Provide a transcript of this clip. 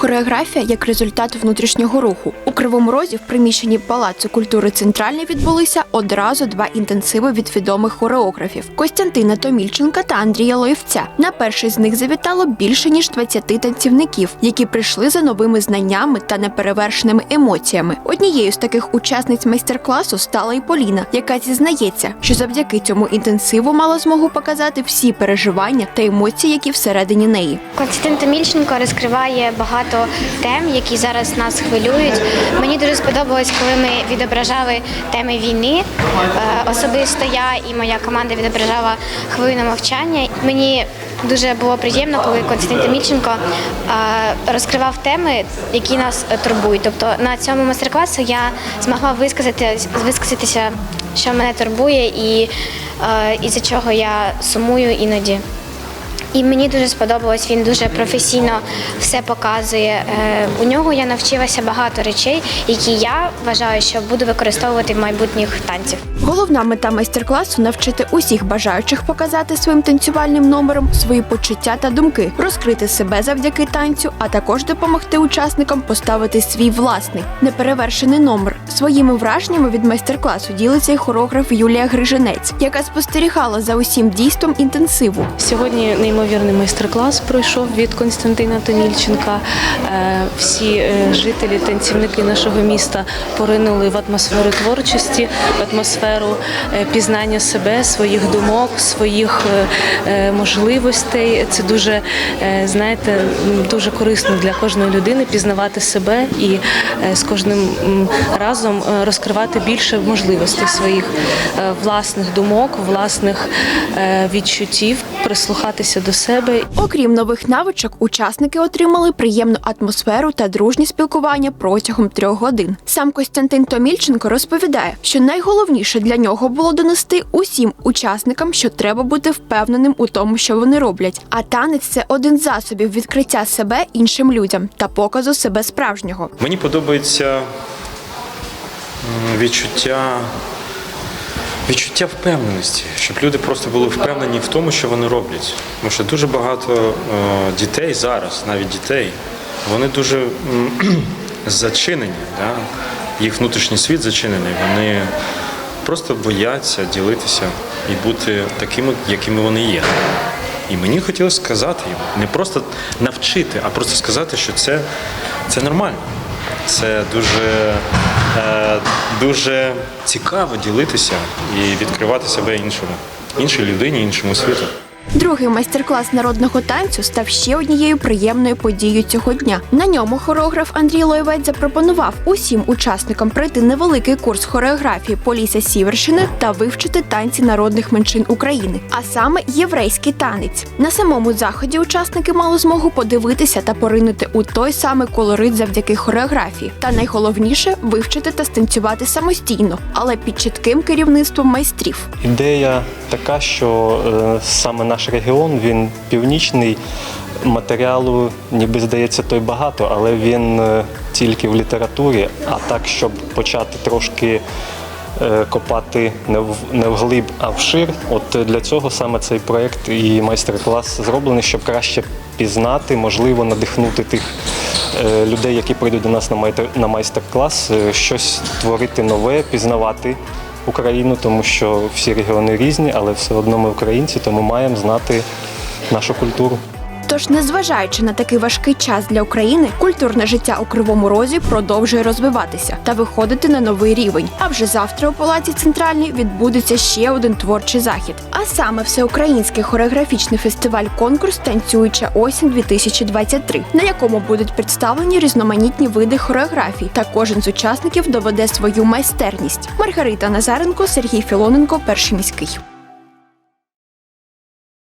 Хореографія як результат внутрішнього руху. У Кривому Розі в приміщенні Палацу культури Центральний відбулися одразу два інтенсиви від відомих хореографів Костянтина Томільченка та Андрія Лоєвця. На перший з них завітало більше ніж 20 танцівників, які прийшли за новими знаннями та неперевершеними емоціями. Однією з таких учасниць майстер-класу стала і Поліна, яка зізнається, що завдяки цьому інтенсиву мала змогу показати всі переживання та емоції, які всередині неї. Константин Томільченко розкриває багато тем, які зараз нас хвилюють. Мені дуже сподобалось, коли ми відображали теми війни. Е, Особисто я і моя команда відображала хвилину мовчання. Мені дуже було приємно, коли Константин Томільченко е, розкривав теми, які нас турбують. Тобто на цьому майстер-класу я змогла висказати, висказатися, що мене турбує, і е, із-за чого я сумую іноді. І мені дуже сподобалось, він дуже професійно все показує. Е, У нього я навчилася багато речей, які я вважаю, що буду використовувати в майбутніх танцях. Головна мета майстер-класу навчити усіх бажаючих показати своїм танцювальним номером свої почуття та думки, розкрити себе завдяки танцю, а також допомогти учасникам поставити свій власний неперевершений номер. Своїми враженнями від майстер-класу ділиться і хореограф Юлія Грижинець, яка спостерігала за усім дійством інтенсиву. Сьогодні неймовірний майстер-клас пройшов від Константина Томільченка. Е, Всі е, жителі, танцівники нашого міста поринули в атмосферу творчості, в атмосферу е, пізнання себе, своїх думок, своїх можливостей. Це дуже, знаєте, дуже корисно для кожної людини пізнавати себе і з кожним разом розкривати більше можливостей своїх власних думок, власних відчуттів, прислухатися до себе Окрім нових навичок, учасники отримали приємну атмосферу та дружні спілкування протягом трьох годин. Сам Костянтин Томільченко розповідає, що найголовніше для нього було донести усім учасникам, що треба бути впевненим у тому, що вони роблять. А танець це один з засобів відкриття себе іншим людям та показу себе справжнього. Мені подобається відчуття, відчуття впевненості, щоб люди просто були впевнені в тому, що вони роблять. Тому що дуже багато е, дітей зараз, навіть дітей, вони дуже зачинені. Да? Їх внутрішній світ зачинений. Вони просто бояться ділитися і бути такими, якими вони є. І мені хотілося сказати їм, не просто навчити, а просто сказати, що це, це нормально. Це дуже, е, дуже цікаво ділитися і відкривати себе іншому, іншій людині, іншому світу. Другий майстер-клас народного танцю став ще однією приємною подією цього дня. На ньому хореограф Андрій Лоєвець запропонував усім учасникам пройти невеликий курс хореографії Полісся Сіверщини та вивчити танці народних меншин України, а саме єврейський танець. На самому заході учасники мали змогу подивитися та поринути у той самий колорит завдяки хореографії. Та найголовніше вивчити та станцювати самостійно, але під чітким керівництвом майстрів. Ідея така, що е, саме наш регіон він північний. Матеріалу, ніби здається, той багато, але він е, тільки в літературі. А так, щоб почати трошки е, копати не вглиб, а вшир. От для цього саме цей проект і майстер-клас зроблений, щоб краще пізнати, можливо, надихнути тих е, людей, які прийдуть до нас на майстер- на майстер-клас, щось творити нове, пізнавати. Україну, тому що всі регіони різні, але все одно ми українці, тому маємо знати нашу культуру. Тож, незважаючи на такий важкий час для України, культурне життя у Кривому Розі продовжує розвиватися та виходити на новий рівень. А вже завтра у Палаці Центральній відбудеться ще один творчий захід. А саме всеукраїнський хореографічний фестиваль конкурс Танцююча осінь 2023 на якому будуть представлені різноманітні види хореографій, та кожен з учасників доведе свою майстерність. Маргарита Назаренко, Сергій Філоненко, перший міський.